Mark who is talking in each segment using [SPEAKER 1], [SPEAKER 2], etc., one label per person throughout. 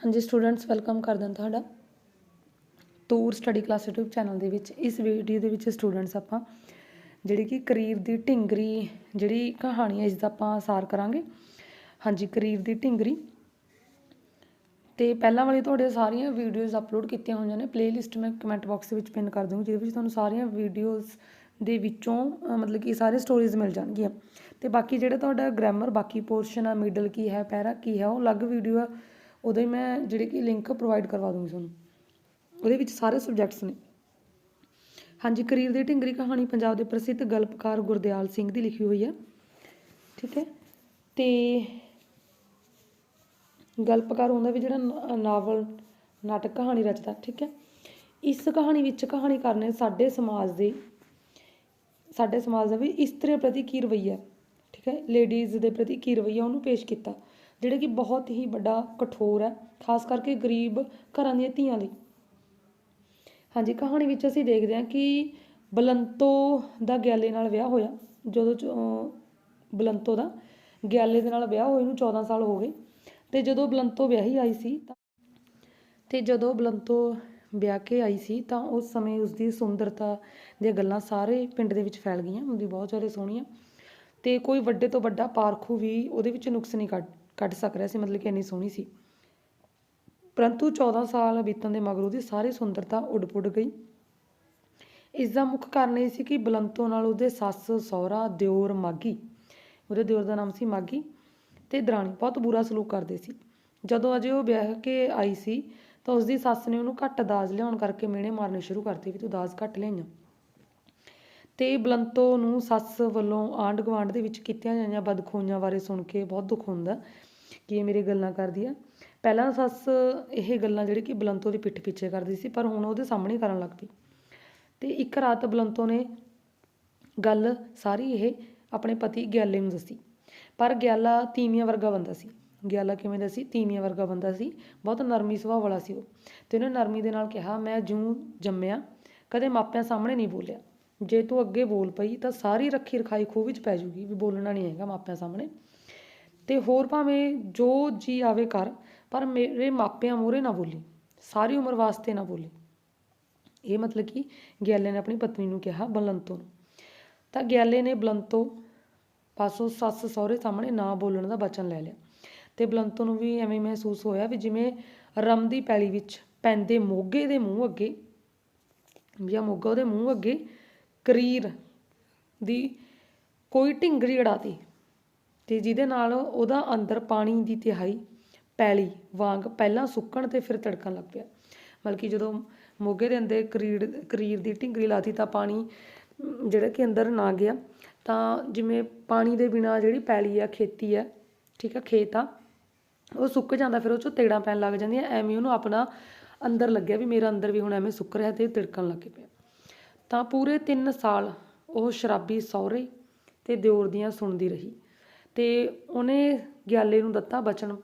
[SPEAKER 1] ਹਾਂਜੀ students welcome ਕਰਦੇ ਹਾਂ ਤੁਹਾਡਾ। Tour study class YouTube channel ਦੇ ਵਿੱਚ, ਇਸ ਵੀਡੀਓ ਦੇ ਵਿੱਚ ਸਟੂਡੈਂਟਸ ਆਪਾਂ, ਜਿਹੜੀ ਕਿ ਕਰੀਬ ਦੀ ਢਿੰਗਰੀ, ਜਿਹੜੀ ਕਹਾਣੀ ਹੈ ਇਸ ਦਾ ਆਪਾਂ ਸਾਰ ਕਰਾਂਗੇ। ਹਾਂਜੀ, ਕਰੀਬ ਦੀ ਢਿੰਗਰੀ। ਤੇ ਪਹਿਲਾਂ ਵਾਲੀ ਤੁਹਾਡੇ ਸਾਰੀਆਂ ਵੀਡੀਓਜ਼ ਅਪਲੋਡ ਕੀਤੀਆਂ ਹੋਈਆਂ ਨੇ ਪਲੇਲਿਸਟ ਮੈਂ ਕਮੈਂਟ ਬਾਕਸ ਵਿੱਚ ਪਿੰਨ ਕਰ ਦੂੰਗੀ ਜਿਹਦੇ ਵਿੱਚ ਤੁਹਾਨੂੰ ਸਾਰੀਆਂ ਵੀਡੀਓਜ਼ ਦੇ ਵਿੱਚੋਂ ਮਤਲਬ ਕਿ ਸਾਰੇ ਸਟੋਰੀਜ਼ ਮਿਲ ਜਾਣਗੀਆਂ। ਤੇ ਬਾਕੀ ਜਿਹੜਾ ਤੁਹਾਡਾ ਗ੍ਰਾਮਰ ਬਾਕੀ ਪੋਰਸ਼ਨ ਆ ਮਿਡਲ ਕੀ ਹੈ, ਪੈਰਾ ਕੀ ਹੈ, ਉਹ ਅਲੱਗ ਵੀਡੀਓ ਆ। ਉਹਦੇ ਮੈਂ ਜਿਹੜੇ ਕਿ ਲਿੰਕ ਪ੍ਰੋਵਾਈਡ ਕਰਵਾ ਦੂੰਗੀ ਤੁਹਾਨੂੰ। ਉਹਦੇ ਵਿੱਚ ਸਾਰੇ ਸਬਜੈਕਟਸ ਨੇ। ਹਾਂਜੀ ਕਰੀਰ ਦੀ ਢਿੰਗਰੀ ਕਹਾਣੀ ਪੰਜਾਬ ਦੇ ਪ੍ਰਸਿੱਧ ਗਲਪਕਾਰ ਗੁਰਦਿਆਲ ਸਿੰਘ ਦੀ ਲਿਖੀ ਹੋਈ ਹੈ ਠੀਕ ਹੈ? ਤੇ ਗਲਪਕਾਰ ਹੁੰਦਾ ਵੀ ਜਿਹੜਾ ਨਾਵਲ ਨਾਟਕ ਕਹਾਣੀ ਰਚਦਾ, ਠੀਕ ਹੈ? ਇਸ ਕਹਾਣੀ ਵਿੱਚ ਕਹਾਣੀਕਾਰ ਨੇ ਸਾਡੇ ਸਮਾਜ ਦੇ, ਸਾਡੇ ਸਮਾਜ ਦਾ ਵੀ ਇਸਤਰੀ ਪ੍ਰਤੀ ਕੀ ਰਵੱਈਆ? ਠੀਕ ਹੈ? ਲੇਡੀਜ਼ ਦੇ ਪ੍ਰਤੀ ਕੀ ਰਵੱਈਆ? ਉਹਨੂੰ ਪੇਸ਼ ਕੀਤਾ। ਜਿਹੜਾ ਕਿ ਬਹੁਤ ਹੀ ਵੱਡਾ ਕਠੋਰ ਹੈ, ਖਾਸ ਕਰਕੇ ਗਰੀਬ ਘਰਾਂ ਦੀਆਂ ਧੀਆਂ ਲਈ। ਹਾਂਜੀ, ਕਹਾਣੀ ਵਿੱਚ ਅਸੀਂ ਦੇਖਦੇ ਹਾਂ ਕਿ ਬਲੰਤੋ ਦਾ ਗਿਆਲੇ ਨਾਲ ਵਿਆਹ ਹੋਇਆ, ਜਦੋਂ ਚ- ਬਲੰਤੋ ਦਾ ਗਿਆਲੇ ਦੇ ਨਾਲ ਵਿਆਹ ਹੋਏ ਨੂੰ 14 ਸਾਲ ਹੋ ਗਏ ਤੇ ਜਦੋਂ ਬਲੰਤੋ ਵਿਆਹੀ ਆਈ ਸੀ ਤਾਂ ਤੇ ਜਦੋਂ ਬਲੰਤੋ ਵਿਆਹ ਕੇ ਆਈ ਸੀ ਤਾਂ ਉਸ ਸਮੇਂ ਉਸਦੀ ਸੁੰਦਰਤਾ ਦੀਆਂ ਗੱਲਾਂ ਸਾਰੇ ਪਿੰਡ ਦੇ ਵਿੱਚ ਫੈਲ ਗਈਆਂ, ਉਹਦੀ ਬਹੁਤ ਜ਼ਿਆਦਾ ਸੋਹਣੀਆਂ ਤੇ ਕੋਈ ਵੱਡੇ ਤੋਂ ਵੱਡਾ ਪਾਰਖੂ ਵੀ ਉਹਦੇ ਵਿੱਚ ਨੁਕਸ ਨਹੀਂ ਕੱਢ ਕੱਢ ਸਕ ਰਿਹਾ ਸੀ, ਮਤਲਬ ਕਿ ਇੰਨੀ ਸੋਹਣੀ ਸੀ। ਪਰੰਤੂ 14 ਸਾਲ ਬੀਤਣ ਦੇ ਮਗਰੋਂ ਦੀ ਸਾਰੀ ਸੁੰਦਰਤਾ ਉੱਡ ਪੁੱਡ ਗਈ। ਇਸ ਦਾ ਮੁੱਖ ਕਾਰਨ ਇਹ ਸੀ ਕਿ ਬਲੰਤੋ ਨਾਲ ਉਹਦੇ ਸੱਸ, ਸਹੁਰਾ, ਦਿਓਰ ਮਾਗੀ, ਉਹਦੇ ਦਿਓਰ ਦਾ ਨਾਮ ਸੀ ਮਾਗੀ ਤੇ ਦਰਾਣੀ, ਬਹੁਤ ਬੁਰਾ ਸਲੂਕ ਕਰਦੇ ਸੀ। ਜਦੋਂ ਅਜੇ ਉਹ ਵਿਆਹ ਕੇ ਆਈ ਸੀ, ਤਾਂ ਉਸਦੀ ਸੱਸ ਨੇ ਉਹਨੂੰ ਘੱਟ ਦਾਜ ਲਿਆਉਣ ਕਰਕੇ ਮਿਹਣੇ ਮਾਰਨੇ ਸ਼ੁਰੂ ਕਰਤੇ ਵੀ ਤੂੰ ਦਾਜ ਘੱਟ ਲਿਆਈਆਂ ਤੇ ਬਲੰਤੋ ਨੂੰ ਸੱਸ ਵੱਲੋਂ ਆਂਢ ਗੁਆਂਢ ਦੇ ਵਿੱਚ ਕੀਤੀਆਂ ਜਾਈਆਂ ਬਦਖੋਈਆਂ ਬਾਰੇ ਸੁਣ ਕੇ ਬਹੁਤ ਦੁੱਖ ਹੁੰਦਾ। ਕਿ ਇਹ ਮੇਰੇ ਗੱਲਾਂ ਕਰਦੀ ਆ। ਪਹਿਲਾਂ ਸੱਸ ਇਹ ਗੱਲਾਂ ਜਿਹੜੀ ਕਿ ਬਲੰਤੋ ਦੀ ਪਿੱਠ ਪਿੱਛੇ ਕਰਦੀ ਸੀ, ਪਰ ਹੁਣ ਉਹਦੇ ਸਾਹਮਣੇ ਕਰਨ ਲੱਗ ਪਈ। ਤੇ ਇੱਕ ਰਾਤ ਬਲੰਤੋ ਨੇ ਗੱਲ ਸਾਰੀ ਇਹ ਆਪਣੇ ਪਤੀ ਗਿਆਲੇ ਨੂੰ ਦੱਸੀ। ਪਰ ਗਿਆਲਾ ਤੀਵੀਆਂ ਵਰਗਾ ਬੰਦਾ ਸੀ। ਗਿਆਲਾ ਕਿਵੇਂ ਦਾ ਸੀ? ਤੀਵੀਆਂ ਵਰਗਾ ਬੰਦਾ ਸੀ। ਬਹੁਤ ਨਰਮੀ ਸੁਭਾਅ ਵਾਲਾ ਸੀ ਉਹ। ਤੇ ਉਹਨੇ ਨਰਮੀ ਦੇ ਨਾਲ ਕਿਹਾ, ਮੈਂ ਜੂੰ ਜੰਮਿਆ, ਕਦੇ ਮਾਪਿਆਂ ਸਾਹਮਣੇ ਨਹੀਂ ਬੋਲਿਆ। ਜੇ ਤੂੰ ਅੱਗੇ ਬੋਲ ਪਈ ਤਾਂ ਸਾਰੀ ਰੱਖੀ ਰਖਾਈ ਖੂਹ ਵਿੱਚ ਪੈ ਜੂਗੀ, ਵੀ ਬੋਲਣਾ ਨਹੀਂ ਹੈਗਾ ਮਾਪਿਆਂ ਸਾਹਮਣੇ। ਤੇ ਹੋਰ ਭਾਵੇਂ ਜੋ ਜੀ ਆਵੇ ਕਰ, ਪਰ ਮੇਰੇ ਮਾਪਿਆਂ ਮੂਹਰੇ ਨਾ ਬੋਲੀ, ਸਾਰੀ ਉਮਰ ਵਾਸਤੇ ਨਾ ਬੋਲੀ। ਇਹ ਮਤਲਬ ਕਿ ਗਿਆਲੇ ਨੇ ਆਪਣੀ ਪਤਨੀ ਨੂੰ ਕਿਹਾ ਬਲੰਤੋ ਨੂੰ। ਤਾਂ ਗਿਆਲੇ ਨੇ ਬਲੰਤੋ ਪਾਸੋਂ ਸੱਸ ਸਹੁਰੇ ਸਾਹਮਣੇ ਨਾ ਬੋਲਣ ਦਾ ਵਚਨ ਲੈ ਲਿਆ। ਤੇ ਬਲੰਤੋ ਨੂੰ ਵੀ ਐਵੇਂ ਮਹਿਸੂਸ ਹੋਇਆ ਵੀ ਜਿਵੇਂ ਰਮ ਦੀ ਪੈਲੀ ਵਿੱਚ ਪੈਂਦੇ ਮੋਗੇ ਦੇ ਮੂੰਹ ਅੱਗੇ ਜਾਂ ਮੋਗਾ ਉਹਦੇ ਮੂੰਹ ਅੱਗੇ, ਕਰੀਰ ਦੀ ਕੋਈ ਢਿੰਗਰੀ ਅੜਾਤੀ। ਤੇ ਜਿਹਦੇ ਨਾਲ ਉਹਦਾ ਅੰਦਰ ਪਾਣੀ ਦੀ ਤਿਹਾਈ ਪੈਲੀ, ਵਾਂਗ ਪਹਿਲਾਂ ਸੁੱਕਣ ਤੇ ਫਿਰ ਤੜਕਣ ਲੱਗ ਪਿਆ। ਮਤਲਬ ਕਿ ਜਦੋਂ ਮੋਗੇ ਦੇ ਅੰਦਰ ਕਰੀਰ ਕਰੀਰ ਦੀ ਢਿੰਗਰੀ ਲਾਤੀ ਤਾਂ ਪਾਣੀ, ਜਿਹੜਾ ਕਿ ਅੰਦਰ ਨਾ ਗਿਆ, ਤਾਂ ਜਿਵੇਂ ਪਾਣੀ ਦੇ ਬਿਨਾ ਜਿਹੜੀ ਪੈਲੀ ਆ, ਖੇਤੀ ਆ, ਠੀਕ ਆ, ਖੇਤ ਆ, ਉਹ ਸੁੱਕ ਜਾਂਦਾ, ਫਿਰ ਉਹ ਚੋਂ ਤੇੜਾਂ ਪੈਣ ਲੱਗ ਜਾਂਦੀਆਂ, ਐਵੇਂ ਉਹਨੂੰ ਆਪਣਾ ਅੰਦਰ ਲੱਗਿਆ ਵੀ ਮੇਰਾ ਅੰਦਰ ਵੀ ਹੁਣ ਐਵੇਂ ਸੁੱਕ ਰਿਹਾ ਤੇ ਤਿੜਕਣ ਲੱਗ ਪਿਆ। ਤਾਂ ਪੂਰੇ 3 ਸਾਲ ਉਹ ਸ਼ਰਾਬੀ ਸਹੁਰੇ ਤੇ ਦਿਓਰ ਦੀਆਂ ਸੁਣਦੀ ਰਹੀ। ਤੇ ਉਹਨੇ ਗਿਆਲੇ ਨੂੰ ਦਿੱਤਾ, ਬਚਨ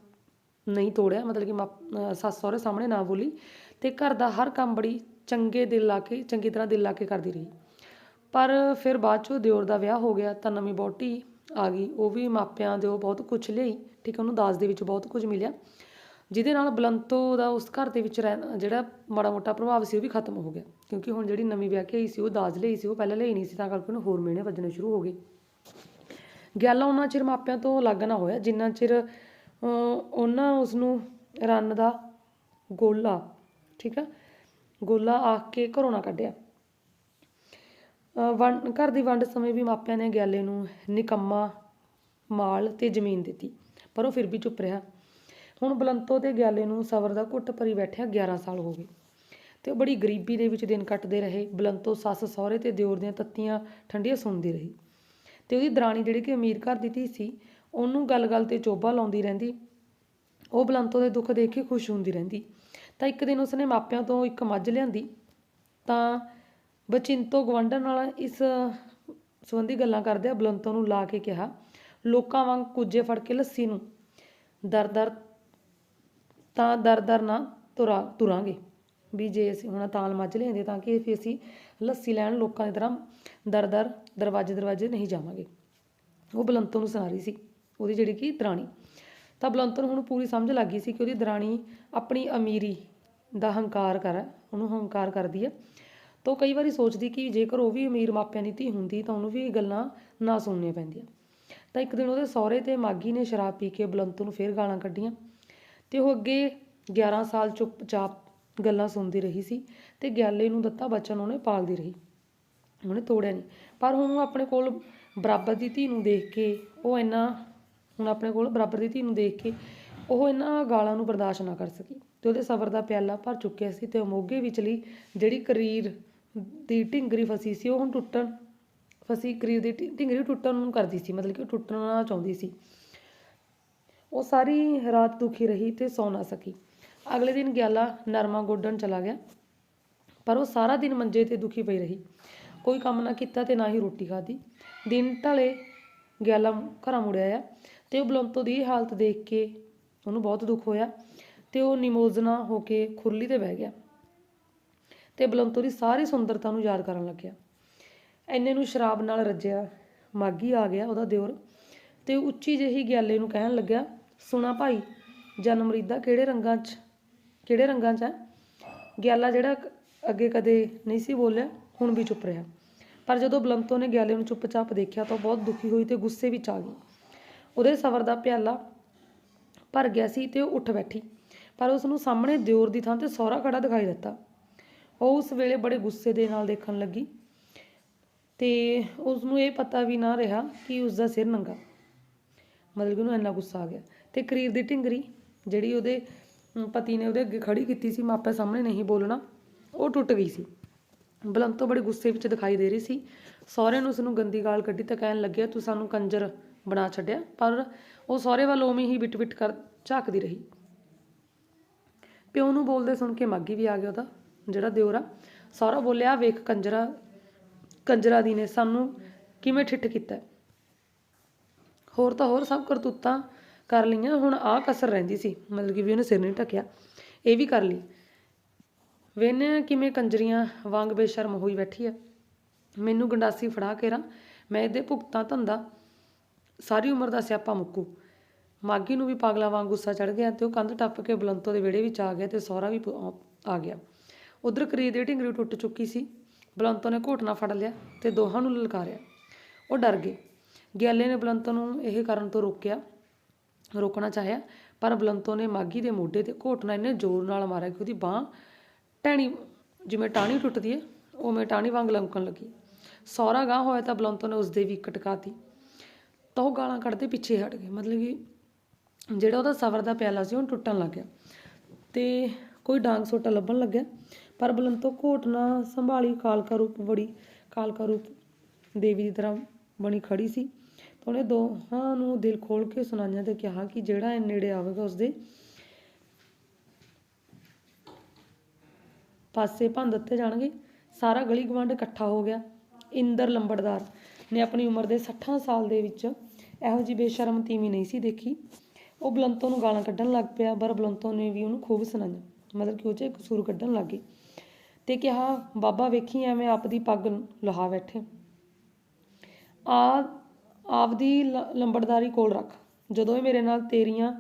[SPEAKER 1] ਨਹੀਂ ਤੋੜਿਆ, ਮਤਲਬ ਕਿ ਮਾਪ- ਸੱਸ ਸਹੁਰੇ ਸਾਹਮਣੇ ਨਾ ਬੋਲੀ ਤੇ ਘਰ ਦਾ ਹਰ ਕੰਮ ਬੜੀ ਚੰਗੇ ਦਿਲ ਲਾ ਕੇ, ਚੰਗੀ ਤਰ੍ਹਾਂ ਦਿਲ ਲਾ ਕੇ ਕਰਦੀ ਰਹੀ। ਪਰ ਫਿਰ ਬਾਅਦ ਚੋਂ ਦਿਓਰ ਦਾ ਵਿਆਹ ਹੋ ਗਿਆ, ਤਾਂ ਨਵੀਂ ਬੋਟੀ ਆ ਗਈ, ਉਹ ਵੀ ਮਾਪਿਆਂ ਦੇ ਉਹ ਬਹੁਤ ਕੁਝ ਲਈ ਠੀਕ ਹੈ, ਉਹਨੂੰ ਦਾਜ ਦੇ ਵਿੱਚ ਬਹੁਤ ਕੁਝ ਮਿਲਿਆ। ਜਿਹਦੇ ਨਾਲ ਬਲੰਤੋ ਦਾ ਉਸ ਘਰ ਦੇ ਵਿੱਚ ਰਹਿ, ਜਿਹੜਾ ਮਾੜਾ ਮੋਟਾ ਪ੍ਰਭਾਵ ਸੀ, ਉਹ ਵੀ ਖਤਮ ਹੋ ਗਿਆ। ਕਿਉਂਕਿ ਹੁਣ ਜਿਹੜੀ ਨਵੀਂ ਵਿਆਹ ਕੇ ਆਈ ਸੀ, ਉਹ ਦਾਜ ਲਈ ਸੀ, ਉਹ ਪਹਿਲਾਂ ਲਈ ਨਹੀਂ ਸੀ, ਤਾਂ ਕਰਕੇ ਉਹਨੂੰ ਹੋਰ ਮਿਹਣੇ ਵੱਜਣੇ ਸ਼ੁਰੂ ਹੋ ਗਏ। ਗਿਆਲਾ ਉਹਨਾਂ ਚਿਰ ਮਾਪਿਆਂ ਤੋਂ ਅਲੱਗ ਨਾ ਹੋਇਆ ਜਿੰਨਾ ਚਿਰ ਅਹ, ਉਹਨਾਂ ਉਸ ਨੂੰ ਰੰਨ ਦਾ ਗੋਲਾ ਠੀਕ ਆ ਗੋਲਾ ਆਖ ਕੇ ਘਰੋਂ ਨਾ ਕੱਢਿਆ। ਵੰਡ ਘਰ ਦੀ ਵੰਡ ਸਮੇਂ ਵੀ ਮਾਪਿਆਂ ਨੇ ਗਿਆਲੇ ਨੂੰ ਨਿਕੰਮਾ ਮਾਲ ਤੇ ਜ਼ਮੀਨ ਦਿੱਤੀ ਪਰ ਉਹ ਫਿਰ ਵੀ ਚੁੱਪ ਰਿਹਾ। ਹੁਣ ਬਲੰਤੋ ਤੇ ਗਿਆਲੇ ਨੂੰ ਸਬਰ ਦਾ ਘੁੱਟ ਭਰੀ ਬੈਠਿਆ 11 ਸਾਲ ਹੋ ਗਏ। ਤੇ ਉਹ ਬੜੀ ਗਰੀਬੀ ਦੇ ਵਿੱਚ ਦਿਨ ਕੱਟਦੇ ਰਹੇ। ਬਲੰਤੋ ਸੱਸ ਸਹੁਰੇ ਤੇ ਦਿਓਰ ਦੀਆਂ ਤੱਤੀਆਂ ਠੰਡੀਆਂ ਸੁਣਦੀ ਰਹੀ। ਤੇ ਉਹਦੀ ਦਰਾਣੀ ਜਿਹੜੀ ਕਿ ਅਮੀਰ ਘਰ ਦੀ ਧੀ ਸੀ, ਉਹਨੂੰ ਗੱਲ-ਗੱਲ ਤੇ ਚੋਬਾ ਲਾਉਂਦੀ ਰਹਿੰਦੀ। ਉਹ ਬਲੰਤੋ ਦੇ ਦੁੱਖ ਦੇਖ ਕੇ ਖੁਸ਼ ਹੁੰਦੀ ਰਹਿੰਦੀ। ਤਾਂ ਇੱਕ ਦਿਨ ਉਸਨੇ ਮਾਪਿਆਂ ਤੋਂ ਇੱਕ ਮੱਝ ਲਿਆਂਦੀ। ਤਾਂ ਬਚਿੰਤੋ ਗਵੰਡਨ ਨਾਲ ਇਸ ਸੰਬੰਧੀ ਗੱਲਾਂ ਕਰਦੇ ਆ ਬਲੰਤੋ ਨੂੰ ਲਾ ਕੇ ਕਿਹਾ, ਲੋਕਾਂ ਵਾਂਗ ਕੁੱਜੇ ਫੜ ਕੇ ਲੱਸੀ ਨੂੰ। ਦਰ-ਦਰ ਤਾਂ ਦਰ-ਦਰ ਨਾ ਤੁਰਾ, ਤੁਰਾਂਗੇ। ਵੀ ਜੇ ਅਸੀਂ ਹੁਣ ਤਾਲ ਮੱਝ ਲਿਆਂਦੇ ਤਾਂ ਕਿ ਫਿਰ ਅਸੀਂ ਲੱਸੀ ਲੈਣ ਲੋਕਾਂ ਦੀ ਤਰ੍ਹਾਂ ਦਰ-ਦਰ ਦਰਵਾਜ਼ੇ ਦਰਵਾਜ਼ੇ ਨਹੀਂ ਜਾਵਾਂਗੇ। ਉਹ ਬਲੰਤੋ ਨੂੰ ਸੁਣਾ ਰਹੀ ਸੀ, ਉਹਦੀ ਜਿਹੜੀ ਕਿ ਦਰਾਣੀ। ਤਾਂ ਬਲੰਤੋ ਨੂੰ ਹੁਣ ਪੂਰੀ ਸਮਝ ਲੱਗ ਗਈ ਸੀ ਕਿ ਉਹਦੀ ਦਰਾਣੀ ਆਪਣੀ ਅਮੀਰੀ ਦਾ ਹੰਕਾਰ ਕਰ, ਉਹਨੂੰ ਹੰਕਾਰ ਕਰਦੀ ਹੈ। ਤਾਂ ਉਹ ਕਈ ਵਾਰੀ ਸੋਚਦੀ ਕਿ ਜੇਕਰ ਉਹ ਵੀ ਅਮੀਰ ਮਾਪਿਆਂ ਦੀ ਧੀ ਹੁੰਦੀ ਤਾਂ ਉਹਨੂੰ ਵੀ ਇਹ ਗੱਲਾਂ ਨਾ ਸੁਣਨੀਆਂ ਪੈਂਦੀਆਂ। ਤਾਂ ਇੱਕ ਦਿਨ ਉਹਦੇ ਸਹੁਰੇ ਤੇ ਮਾਗੀ ਨੇ ਸ਼ਰਾਬ ਪੀ ਕੇ ਬਲੰਤੋ ਨੂੰ ਫੇਰ ਗਾਲਾਂ ਕੱਢੀਆਂ। ਤੇ ਉਹ ਅੱਗੇ 11 ਸਾਲ ਚੁੱਪਚਾਪ ਗੱਲਾਂ ਸੁਣਦੀ ਰਹੀ ਸੀ ਤੇ ਗਿਆਲੇ ਨੂੰ ਦਿੱਤਾ ਬਚਨ ਉਹਨੇ ਪਾਲਦੀ ਰਹੀ। ਉਹਨੇ ਤੋੜਿਆ ਨਹੀਂ ਪਰ ਹੁਣ ਉਹ ਆਪਣੇ ਕੋਲ ਬਰਾਬਰ ਦੀ ਧੀ ਨੂੰ ਦੇਖ ਕੇ ਉਹ ਇੰਨਾ ਹੁਣ ਆਪਣੇ ਕੋਲ ਬਰਾਬਰ ਦੀ ਧੀ ਨੂੰ ਦੇਖ ਕੇ ਉਹ ਇਹਨਾਂ ਗਾਲਾਂ ਨੂੰ ਬਰਦਾਸ਼ਤ ਨਾ ਕਰ ਸਕੀ ਤੇ ਉਹਦੇ ਸਬਰ ਦਾ ਪਿਆਲਾ ਭਰ ਚੁੱਕਿਆ ਸੀ ਤੇ ਉਹ ਮੋਗੇ ਵਿਚਲੀ ਜਿਹੜੀ ਕਰੀਰ ਦੀ ਢਿੰਗਰੀ ਫਸੀ ਸੀ, ਉਹ ਹੁਣ ਟੁੱਟਣ ਫਸੀ ਕਰੀਰ ਦੀ ਢਿ- ਢਿੰਗਰੀ ਟੁੱਟਣ ਨੂੰ ਕਰਦੀ ਸੀ, ਮਤਲਬ ਕਿ ਉਹ ਟੁੱਟਣਾ ਚਾਹੁੰਦੀ ਸੀ। ਉਹ ਸਾਰੀ ਰਾਤ ਦੁਖੀ ਰਹੀ ਤੇ ਸੌ ਨਾ ਸਕੀ। ਅਗਲੇ ਦਿਨ ਗਿਆਲਾ ਨਰਮਾ ਗੋਡਣ ਚਲਾ ਗਿਆ, ਪਰ ਉਹ ਸਾਰਾ ਦਿਨ ਮੰਜੇ ਤੇ ਦੁਖੀ ਪਈ ਰਹੀ। ਕੋਈ ਕੰਮ ਨਾ ਕੀਤਾ ਤੇ ਨਾ ਹੀ ਰੋਟੀ ਖਾਧੀ। ਦਿਨ ਢਲੇ ਗਿਆਲਾ ਘਰਾਂ ਮੁੜਿਆ ਆ ਤੇ ਉਹ ਬਲੰਤੋ ਦੀ ਹਾਲਤ ਦੇਖ ਕੇ ਉਹਨੂੰ ਬਹੁਤ ਦੁੱਖ ਹੋਇਆ ਤੇ ਉਹ ਨਿਮੋਜ਼ਨਾ ਹੋ ਕੇ ਖੁਰਲੀ ਤੇ ਬਹਿ ਗਿਆ ਤੇ ਬਲੰਤੋ ਦੀ ਸਾਰੀ ਸੁੰਦਰਤਾ ਨੂੰ ਯਾਦ ਕਰਨ ਲੱਗਿਆ। ਐਨੇ ਨੂੰ ਸ਼ਰਾਬ ਨਾਲ ਰੱਜਿਆ ਮਾਗੀ ਆ ਗਿਆ ਉਹਦਾ ਦਿਓਰ। ਤੇ ਉੱਚੀ ਜਿਹੀ ਗਿਆਲੇ ਨੂੰ ਕਹਿਣ ਲੱਗਿਆ, ਸੁਣਾ ਭਾਈ, ਜਨਮ ਰੀਦਾ ਕਿਹੜੇ ਰੰਗਾਂ 'ਚ? ਕਿਹੜੇ ਰੰਗਾਂ 'ਚ ਹੈ ਗਿਆਲਾ ਜਿਹੜਾ ਅੱਗੇ ਕਦੇ ਨਹੀਂ ਸੀ ਬੋਲਿਆ, ਹੁਣ ਵੀ ਚੁੱਪ ਰਿਹਾ। ਪਰ ਜਦੋਂ ਬਲੰਤੋ ਨੇ ਗਿਆਲੇ ਨੂੰ ਚੁੱਪਚਾਪ ਦੇਖਿਆ ਤਾਂ ਉਹ ਬਹੁਤ ਦੁਖੀ ਹੋਈ ਤੇ ਗੁੱਸੇ ਵਿੱਚ ਆ ਗਈ। ਉਹਦੇ ਸਵਰ ਦਾ ਪਿਆਲਾ ਭਰ ਗਿਆ ਸੀ ਤੇ ਉਹ ਉੱਠ ਬੈਠੀ, ਪਰ ਉਸ ਨੂੰ ਸਾਹਮਣੇ ਦਿਓਰ ਦੀ ਥਾਂ ਤੇ ਸਹੁਰਾ ਖੜਾ ਦਿਖਾਈ ਦਿੱਤਾ। ਉਹ ਉਸ ਵੇਲੇ ਬੜੇ ਗੁੱਸੇ ਦੇ ਨਾਲ ਦੇਖਣ ਲੱਗੀ ਤੇ ਉਸ ਨੂੰ ਇਹ ਪਤਾ ਵੀ ਨਾ ਰਿਹਾ ਕਿ ਉਸ ਦਾ ਸਿਰ ਨੰਗਾ। ਮਤਲਬ ਕਿ ਉਹਨੂੰ ਇੰਨਾ ਗੁੱਸਾ ਆ ਗਿਆ। ਤੇ ਕਰੀਰ ਦੀ ਢਿੰਗਰੀ ਜਿਹੜੀ ਉਹਦੇ ਪਤੀ ਨੇ ਉਹਦੇ ਅੱਗੇ ਖੜੀ ਕੀਤੀ ਸੀ ਮਾਪੇ ਸਾਹਮਣੇ ਨਹੀਂ ਬੋਲਣਾ, ਉਹ ਟੁੱਟ ਗਈ ਸੀ। ਬਲੰਤੋ ਬੜੇ ਗੁੱਸੇ ਵਿੱਚ ਦਿਖਾਈ ਦੇ ਰਹੀ ਸੀ। ਸਹੁਰੇ ਨੂੰ ਉਸ ਨੂੰ ਗੰਦੀ ਗਾਲ ਕੱਢੀ ਤਾਂ ਕਹਿਣ ਲੱਗਿਆ, ਤੂੰ ਸਾਨੂੰ ਕੰਜਰ ਬਣਾ ਛੱਡਿਆ। ਪਰ ਉਹ ਸਹੁਰੇ ਵੱਲ ਉਵੇਂ ਹੀ ਬਿਟ ਬਿਟ ਕਰ ਝਾਕਦੀ ਰਹੀ। ਪਿਓ ਨੂੰ ਬੋਲਦੇ ਸੁਣ ਕੇ ਮਾਗੀ ਵੀ ਆ ਗਿਆ ਉਹਦਾ, ਜਿਹੜਾ ਦਿਓਰਾ। ਸਹੁਰਾ ਬੋਲਿਆ, ਵੇਖ ਕੰਜਰਾ ਕੰਜਰਾ ਦੀ ਨੇ ਸਾਨੂੰ ਕਿਵੇਂ ਠਿੱਠ ਕੀਤਾ ਹੋਰ ਤਾਂ ਹੋਰ ਸਭ ਕਰਤੂਤਾਂ ਕਰ ਲਈਆਂ, ਹੁਣ ਆਹ ਕਸਰ ਰਹਿੰਦੀ ਸੀ, ਮਤਲਬ ਕਿ ਵੀ ਉਹਨੇ ਸਿਰ ਨਹੀਂ ਢੱਕਿਆ। ਇਹ ਵੀ ਕਰ ਲਈ। ਵੇਨੇ ਕਿਵੇਂ ਕੰਜਰੀਆਂ ਵਾਂਗ ਬੇਸ਼ਰਮ ਹੋਈ ਬੈਠੀ ਆ। ਮੈਨੂੰ ਗੰਡਾਸੀ ਫੜਾ ਕੇ ਰਾਂ, ਮੈਂ ਇਹਦੇ ਭੁਗਤਾਂ ਧੰਦਾ। ਸਾਰੀ ਉਮਰ ਦਾ ਸਿਆਪਾ ਮੁੱਕੂ। ਮਾਗੀ ਨੂੰ ਵੀ ਪਾਗਲਾ ਵਾਂਗ ਗੁੱਸਾ ਚੜ ਗਿਆ ਤੇ ਉਹ ਕੰਧ ਟੱਪ ਕੇ ਬਲੰਤੋ ਦੇ ਵਿਹੜੇ ਵਿੱਚ ਆ ਗਿਆ ਤੇ ਸਹੁਰਾ ਵੀ ਆ- ਗਿਆ। ਉਧਰ ਕਰੀਦ ਦੀ ਢਿੰਗਰੀ ਟੁੱਟ ਚੁੱਕੀ ਸੀ। ਬਲੰਤੋ ਨੇ ਘੋਟਣਾ ਫੜ ਲਿਆ ਤੇ ਦੋਹਾਂ ਨੂੰ ਲਲਕਾਰਿਆ। ਉਹ ਡਰ ਗਏ। ਗਿਆਲੇ ਨੇ ਬਲੰਤੋ ਨੂੰ ਇਹ ਕਰਨ ਤੋਂ ਰੋਕਿਆ, ਰੋਕਣਾ ਚਾਹਿਆ, ਪਰ ਬਲੰਤੋ ਨੇ ਮਾਗੀ ਦੇ ਮੋਢੇ ਤੇ ਘੋਟਣਾ ਇੰਨੇ ਜ਼ੋਰ ਨਾਲ ਮਾਰਿਆ ਕਿ ਉਹਦੀ ਬਾਹ ਟਹਿਣੀ ਜਿਵੇਂ ਟਾਹਣੀ ਟੁੱਟਦੀ ਹੈ ਉਵੇਂ ਟਾਹਣੀ ਵਾਂਗ ਲੰਕਣ ਲੱਗੀ। ਸੌਰਾ ਗਾਹ ਹੋਇਆ ਤਾਂ ਬਲੰਤੋ ਨੇ ਉਸਦੇ ਵੀ ਕਟਕਾਤੀ ਤਾਂ। ਉਹ ਗਾਲਾਂ ਕੱਢਦੇ ਪਿੱਛੇ ਹਟ ਗਏ, ਮਤਲਬ ਕਿ ਜਿਹੜਾ ਉਹਦਾ ਸਬਰ ਦਾ ਪਿਆਲਾ ਸੀ ਉਹ ਟੁੱਟਣ ਲੱਗ ਗਿਆ। ਤੇ ਕੋਈ ਡਾਂਗ ਸੋਟਾ ਲੱਭਣ ਲੱਗਿਆ, ਪਰ ਬਲੰਤੋ ਘੋਟਣਾ ਸੰਭਾਲੀ ਕਾਲਕਾ ਰੂਪ ਬੜੀ ਕਾਲਕਾ ਰੂਪ ਦੇਵੀ ਦੀ ਤਰ੍ਹਾਂ ਬਣੀ ਖੜੀ ਸੀ। ਉਹਨੇ ਦੋਹਾਂ ਨੂੰ ਦਿਲ ਖੋਲ ਕੇ ਸੁਣਾਈਆਂ ਤੇ ਕਿਹਾ ਕਿ ਜਿਹੜਾ ਇਹ ਨੇੜੇ ਆਵੇਗਾ ਉਸਦੇ ਪਾਸੇ ਭੰਨ ਦਿੱਤੇ ਜਾਣਗੇ। ਸਾਰਾ ਗਲੀ ਗਵਾਂਢ ਇਕੱਠਾ ਹੋ ਗਿਆ। ਇੰਦਰ ਲੰਬੜਦਾਰ ਨੇ ਆਪਣੀ ਉਮਰ ਦੇ 60 ਸਾਲ ਦੇ ਵਿੱਚ ਇਹੋ ਜਿਹੀ ਬੇਸ਼ਰਮ ਤੀਵੀਂ ਨਹੀਂ ਸੀ ਦੇਖੀ। ਉਹ ਬਲੰਤੋ ਨੂੰ ਗਾਲਾਂ ਕੱਢਣ ਲੱਗ ਪਿਆ, ਪਰ ਬਲੰਤੋ ਨੇ ਵੀ ਉਹਨੂੰ ਖੂਬ ਸੁਣਾਈਆਂ। ਮਤਲਬ ਕਿ ਉਹ 'ਚ ਕਸੂਰ ਕੱਢਣ ਲੱਗ ਗਈ ਤੇ ਕਿਹਾ, ਬਾਬਾ ਵੇਖੀ ਐਵੇਂ ਆਪਦੀ ਪੱਗ ਲਹਾ ਬੈਠੇ। ਆ ਆਪਦੀ ਲ- ਲੰਬੜਦਾਰੀ ਕੋਲ ਰੱਖ। ਜਦੋਂ ਇਹ ਮੇਰੇ ਨਾਲ ਤੇਰੀਆਂ,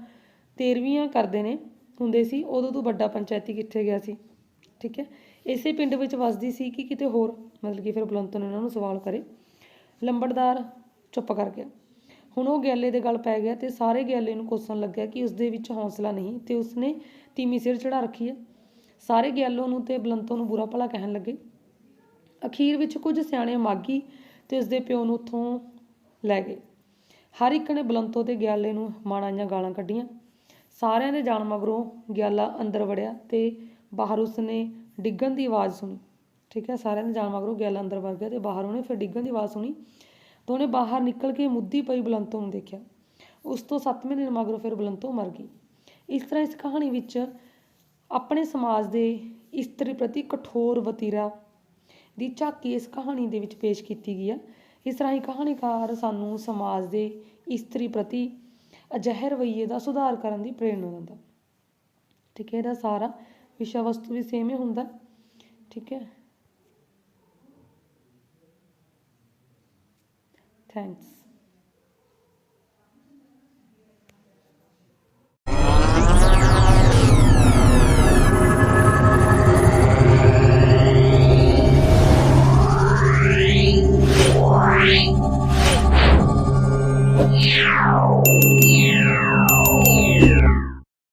[SPEAKER 1] ਤੇਰਵੀਆਂ ਕਰਦੇ ਨੇ, ਹੁੰਦੇ ਸੀ, ਉਦੋਂ ਤੂੰ ਵੱਡਾ ਪੰਚਾਇਤੀ ਕਿੱਥੇ ਗਿਆ ਸੀ? ਠੀਕ ਹੈ? ਇਸੇ ਪਿੰਡ ਵਿੱਚ ਵਸਦੀ ਸੀ ਕਿ ਕਿਤੇ ਹੋਰ, ਮਤਲਬ ਕਿ ਫਿਰ ਬਲੰਤੋ ਨੇ ਉਹਨਾਂ ਨੂੰ ਸਵਾਲ ਕਰੇ। ਲੰਬੜਦਾਰ ਚੁੱਪ ਕਰ ਗਿਆ। ਹੁਣ ਉਹ ਗਿਆਲੇ ਦੇ ਗਲ ਪੈ ਗਿਆ ਤੇ ਸਾਰੇ ਗੈਲੇ ਨੂੰ ਕੋਸਣ ਲੱਗਿਆ ਕਿ ਉਸਦੇ ਵਿੱਚ ਹੌਸਲਾ ਨਹੀਂ ਤੇ ਉਸਨੇ ਤੀਮੀ ਸਿਰ ਚੜਾ ਰੱਖੀ ਹੈ। ਸਾਰੇ ਗੈਲੋ ਨੂੰ ਤੇ ਬਲੰਤੋ ਨੂੰ ਬੁਰਾ ਭਲਾ ਕਹਿਣ ਲੱਗੇ। ਅਖੀਰ ਵਿੱਚ ਕੁਝ ਸਿਆਣੇ ਮਾਗੀ ਤੇ ਉਸਦੇ ਪਿਓ ਨੂੰ ਉੱਥੋਂ ਲੈ ਗਏ। ਹਰ ਇੱਕ ਨੇ ਬਲੰਤੋ ਤੇ ਗਿਆਲੇ ਨੂੰ ਮਾੜਾਈਆਂ ਗਾਲਾਂ ਕੱਢੀਆਂ। ਸਾਰਿਆਂ ਦੇ ਜਾਣ ਮਗਰੋਂ ਗਿਆਲਾ ਅੰਦਰ ਵੜਿਆ ਤੇ ਬਾਹਰ ਉਸਨੇ ਡਿੱਗਣ ਦੀ ਆਵਾਜ਼ ਸੁਣੀ। ਠੀਕ ਹੈ, ਸਾਰਿਆਂ ਦੇ ਜਾਣ ਮਗਰੋਂ ਗਿਆਲਾ ਅੰਦਰ ਵੜ ਗਿਆ ਤੇ ਬਾਹਰ ਉਹਨੇ ਫਿਰ ਡਿੱਗਣ ਦੀ ਆਵਾਜ਼ ਸੁਣੀ ਤਾਂ ਉਹਨੇ ਬਾਹਰ ਨਿਕਲ ਕੇ ਮੁੱਦੀ ਪਈ ਬਲੰਤੋ ਨੂੰ ਦੇਖਿਆ। ਉਸ ਤੋਂ 7ਵੇਂ ਦਿਨ ਮਗਰੋਂ ਫਿਰ ਬਲੰਤੋ ਮਰ ਗਈ। ਇਸ ਤਰ੍ਹਾਂ ਇਸ ਕਹਾਣੀ ਵਿੱਚ ਆਪਣੇ ਸਮਾਜ ਦੇ ਇਸਤਰੀ ਪ੍ਰਤੀ ਕਠੋਰ ਵਤੀਰਾ ਦੀ ਝਾਕੀ ਇਸ ਕਹਾਣੀ ਦੇ ਵਿੱਚ ਪੇਸ਼ ਕੀਤੀ ਗਈ ਹੈ ਇਸ ਤਰ੍ਹਾਂ ਹੀ ਕਹਾਣੀਕਾਰ ਸਾਨੂੰ ਸਮਾਜ ਦੇ ਇਸਤਰੀ ਪ੍ਰਤੀ ਅਜਿਹੇ ਰਵੱਈਏ ਦਾ ਸੁਧਾਰ ਕਰਨ ਦੀ ਪ੍ਰੇਰਨਾ ਦਿੰਦਾ। ਠੀਕ ਹੈ, ਇਹਦਾ ਸਾਰਾ ਵਿਸ਼ਾ ਵਸਤੂ ਵੀ ਸੇਮ ਹੀ ਹੁੰਦਾ। ਠੀਕ ਹੈ। ਥੈਂਕਸ